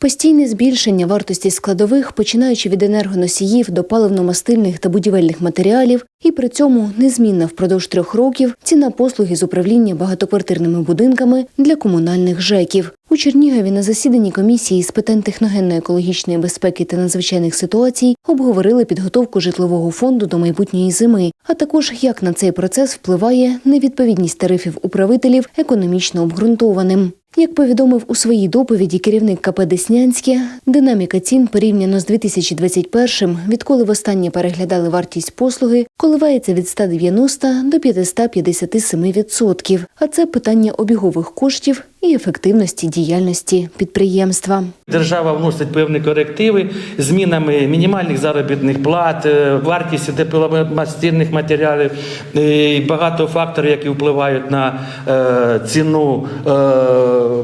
Постійне збільшення вартості складових, починаючи від енергоносіїв до паливно-мастильних та будівельних матеріалів, і при цьому незмінна впродовж трьох років ціна послуги з управління багатоквартирними будинками для комунальних ЖЕКів. У Чернігові на засіданні комісії з питань техногенно-екологічної безпеки та надзвичайних ситуацій обговорили підготовку житлового фонду до майбутньої зими, а також як на цей процес впливає невідповідність тарифів управителів економічно обґрунтованим. Як повідомив у своїй доповіді керівник КП Деснянське, динаміка цін порівняно з 2021, відколи востаннє переглядали вартість послуги, коливається від 190 до 557%. А це питання обігових коштів і ефективності діяльності підприємства. Держава вносить певні корективи змінами мінімальних заробітних плат, е, вартісті тепломастильних матеріалів, е, і багато факторів, які впливають на е, ціну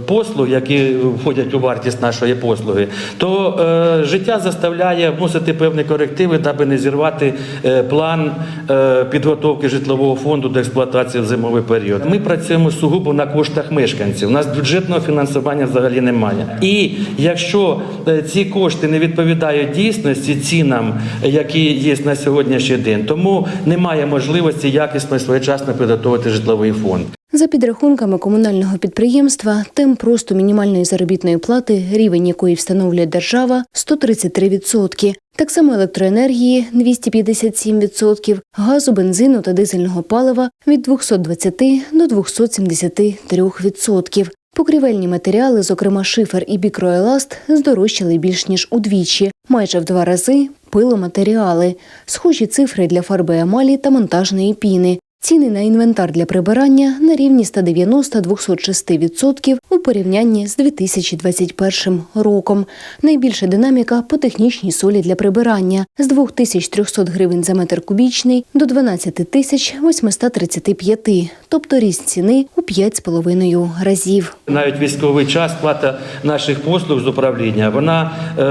послуг, які входять у вартість нашої послуги, то е, життя заставляє вносити певні корективи, даби не зірвати е, план е, підготовки житлового фонду до експлуатації в зимовий період. Ми працюємо сугубо на коштах мешканців. У нас бюджетного фінансування взагалі немає. І якщо е, ці кошти не відповідають дійсності цінам, які є на сьогоднішній день, тому немає можливості якісно і своєчасно підготувати житловий фонд. За підрахунками комунального підприємства, темп росту мінімальної заробітної плати, рівень якої встановлює держава, 133%. Так само електроенергії 257%, газу, бензину та дизельного палива від 220 до 273%. Покрівельні матеріали, зокрема шифер і бікроеласт, здорожчали більш ніж удвічі, майже в два рази пиломатеріали. Схожі цифри для фарби емалі та монтажної піни. Ціни на інвентар для прибирання на рівні 190-206% у порівнянні з 2021 роком. Найбільша динаміка по технічній солі для прибирання з 2300 гривень за метр кубічний до 12 тисяч 835, тобто ріст ціни у 5,5 разів. Навіть військовий час плата наших послуг з управління вона е,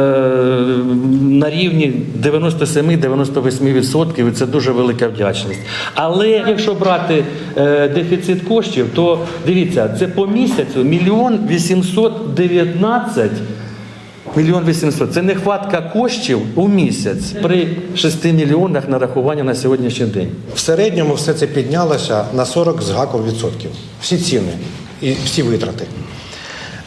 на рівні 97-98%, і це дуже велика вдячність. Але якщо брати е, дефіцит коштів, то дивіться, це по місяцю мільйон 819 Мільйон 800. Це нехватка коштів у місяць при 6 мільйонах нарахування на сьогоднішній день. В середньому все це піднялося на 40 з гаком відсотків. Всі ціни і всі витрати.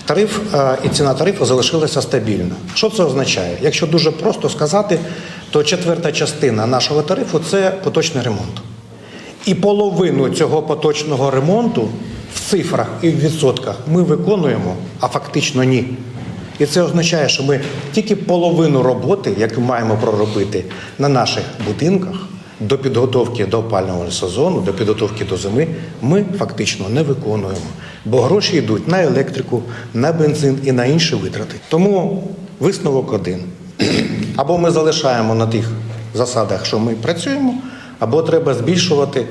Тариф е, і ціна тарифу залишилася стабільна. Що це означає? Якщо дуже просто сказати, то четверта частина нашого тарифу це поточний ремонт. І половину цього поточного ремонту в цифрах і в відсотках ми виконуємо, а фактично ні. І це означає, що ми тільки половину роботи, яку маємо проробити на наших будинках до підготовки до опального сезону, до підготовки до зими, ми фактично не виконуємо. Бо гроші йдуть на електрику, на бензин і на інші витрати. Тому висновок один. Або ми залишаємо на тих засадах, що ми працюємо, або треба збільшувати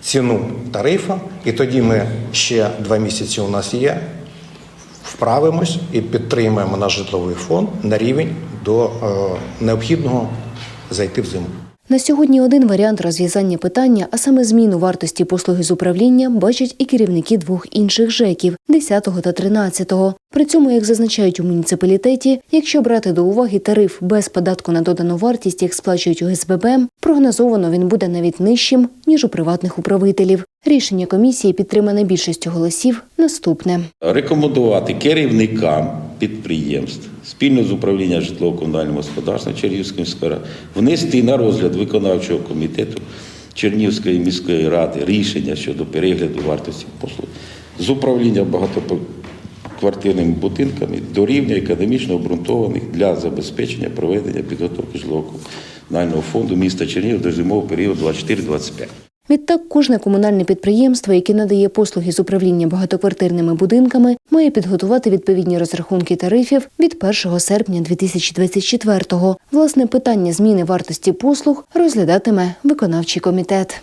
ціну тарифа, і тоді ми ще два місяці у нас є вправимось і підтримаємо наш житловий фонд на рівень до е, необхідного зайти в зиму. На сьогодні один варіант розв'язання питання, а саме зміну вартості послуги з управління, бачать і керівники двох інших ЖЕКів 10 та 13. При цьому, як зазначають у муніципалітеті, якщо брати до уваги тариф без податку на додану вартість, як сплачують у СББ, прогнозовано він буде навіть нижчим ніж у приватних управителів. Рішення комісії підтримане більшістю голосів. Наступне. рекомендувати керівникам підприємств спільно з управлінням житлово-комунального господарства Чернігівської міської внести на розгляд виконавчого комітету Чернігівської міської ради рішення щодо перегляду вартості послуг з управління багатоквартирними будинками до рівня економічно обґрунтованих для забезпечення проведення підготовки житлово-комунального фонду міста Чернігів до зимового періоду 24-25. Відтак, кожне комунальне підприємство, яке надає послуги з управління багатоквартирними будинками, має підготувати відповідні розрахунки тарифів від 1 серпня 2024-го. Власне, питання зміни вартості послуг розглядатиме виконавчий комітет.